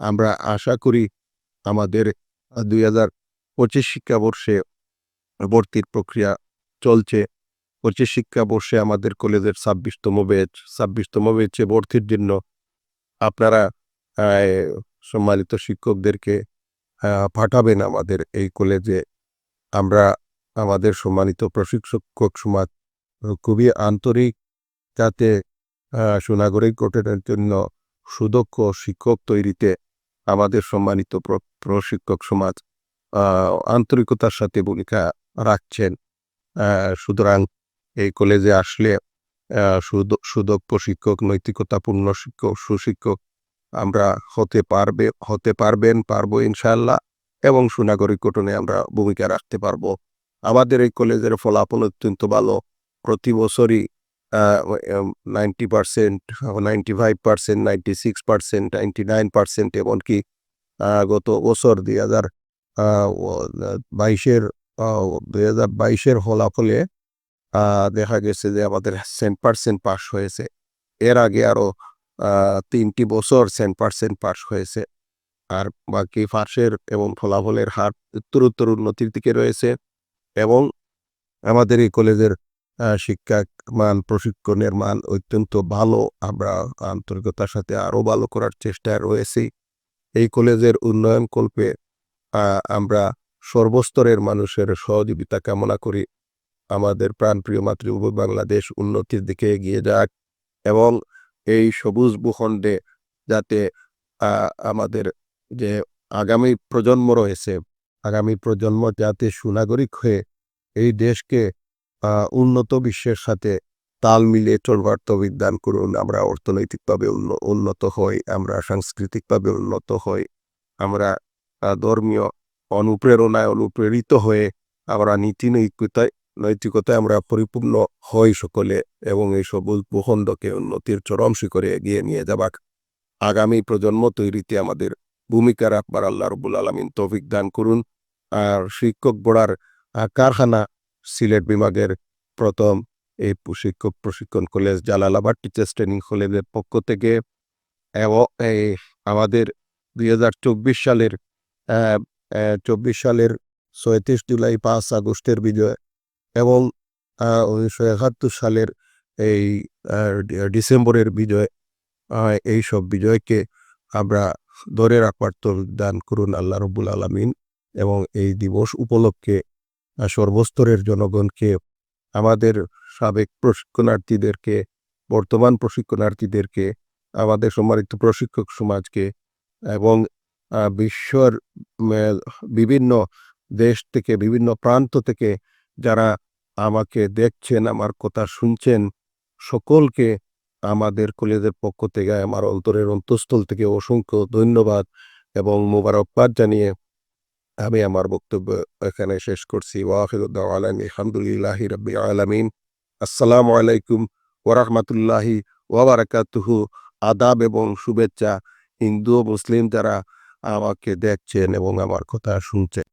আমরা আশা করি আমাদের দুই হাজার পঁচিশ শিক্ষাবর্ষে ভর্তির প্রক্রিয়া চলছে। পঁচিশ শিক্ষাবর্ষে আমাদের কলেজের ছাব্বিশতম ব্যাচ। ছাব্বিশতম ব্যাচে ভর্তির জন্য আপনারা সম্মানিত শিক্ষকদেরকে পাঠাবেন আমাদের এই কলেজে। আমরা আমাদের সম্মানিত প্রশিক্ষক সমাজ খুবই আন্তরিক, যাতে সুনাগরিক গঠনের জন্য সুদক্ষ শিক্ষক তৈরিতে আমাদের সম্মানিত প্রশিক্ষক সমাজ আন্তরিকতার সাথে ভূমিকা রাখছেন। সুতরাং এই কলেজে আসলে আহ, সুদ- সুদক্ষ শিক্ষক নৈতিকতাপূর্ণ শিক্ষক সুশিক্ষক আমরা হতে পারবে হতে পারবেন পারব ইনশাল্লাহ এবং সুনাগরিক গঠনে আমরা ভূমিকা রাখতে পারব। আমাদের এই কলেজের ফলাফল অত্যন্ত ভালো। প্রতি বছরই ninety percent ninety five percent ninety six percent ninety nine percent এমনকি গত বছর দুই হাজার বাইশের দুই হাজার বাইশের ফলাফলে দেখা গেছে যে আমাদের সেন্ট পার্সেন্ট পাস হয়েছে। এর আগে আরও আহ, তিনটি বছর সেন্ট পার্সেন্ট পাস হয়েছে। আর বাকি পাশের এবং ফলাফলের হার উত্তর উত্তর উন্নতির দিকে রয়েছে। এবং আমাদের এই কলেজের শিক্ষা মান, প্রশিক্ষণের মান অত্যন্ত ভালো। আমরা আন্তরিকতার সাথে আরও ভালো করার চেষ্টায় রয়েছি। এই কলেজের উন্নয়ন কল্পে আমরা সর্বস্তরের মানুষের সহযোগিতা কামনা করি। আমাদের প্রাণপ্রিয় মাতৃভূমি বাংলাদেশ উন্নতির দিকে এগিয়ে যাক এবং এই সবুজ ভূখণ্ডে যাতে আমাদের যে আগামী প্রজন্ম রয়েছে, আগামী প্রজন্ম যাতে সুনাগরিক হয়ে এই দেশকে উন্নত বিশ্বের সাথে তাল মিলিয়ে চলবার তৌফিক দান করুন। আমরা অর্থনৈতিকভাবে উন্নত হই, আমরা সাংস্কৃতিকভাবে উন্নত হই, আমরা ধর্মীয় অনুপ্রেরণায় অনুপ্রেরিত হয়ে আমরা নীতি নৈতিকতায় নৈতিকতায় আমরা পরিপূর্ণ হই সকলে এবং এই সবুজ ভূখণ্ডকে উন্নতির চরম শিখরে এগিয়ে নিয়ে যাবাক। আগামী প্রজন্ম তৈরিতে আমাদের ভূমিকা রাখবার আল্লাহ রবুল আলমিন তৌফিক দান করুন। আর শিক্ষক বড়ার কারখানা সিলেট বিভাগের প্রথম এই শিক্ষক প্রশিক্ষণ কলেজ জালালাবাদ টিচার্স ট্রেনিং কলেজের পক্ষ থেকে আমাদের দুই হাজার চব্বিশ সালের চব্বিশ সালের ছয়ত্রিশ জুলাই পাঁচ আগস্টের বিজয় এবং উনিশশো একাত্তর সালের এই ডিসেম্বরের বিজয় এই সব বিজয়কে আমরা ধরে রাখবার দান করুন আল্লাহ রব্বুল আলমিন এবং এই দিবস উপলক্ষে সর্বস্তরের জনগণকে, আমাদের সাবেক প্রশিক্ষণার্থীদেরকে, বর্তমান প্রশিক্ষণার্থীদেরকে, আমাদের সম্মানিত প্রশিক্ষক সমাজকে এবং বিশ্বর বিভিন্ন দেশ থেকে, বিভিন্ন প্রান্ত থেকে যারা আমাকে দেখছেন, আমার কথা শুনছেন, সকলকে আমাদের কলেজের পক্ষ থেকে, আমার অন্তরের অন্তঃস্থল থেকে অসংখ্য ধন্যবাদ এবং মোবারকবাদ জানিয়ে আমি আমার বক্তব্য এখানে শেষ করছি। ওয়াহিদুদ্দাওয়ালান আলহামদুলিল্লাহি রব্বি আলমিন। আসসালামু আলাইকুম ওরহমতুল্লাহি ওয়াবারাকাতুহু আদাব এবং শুভেচ্ছা হিন্দু ও মুসলিম যারা আমাকে দেখছেন এবং আমার কথা শুনছেন।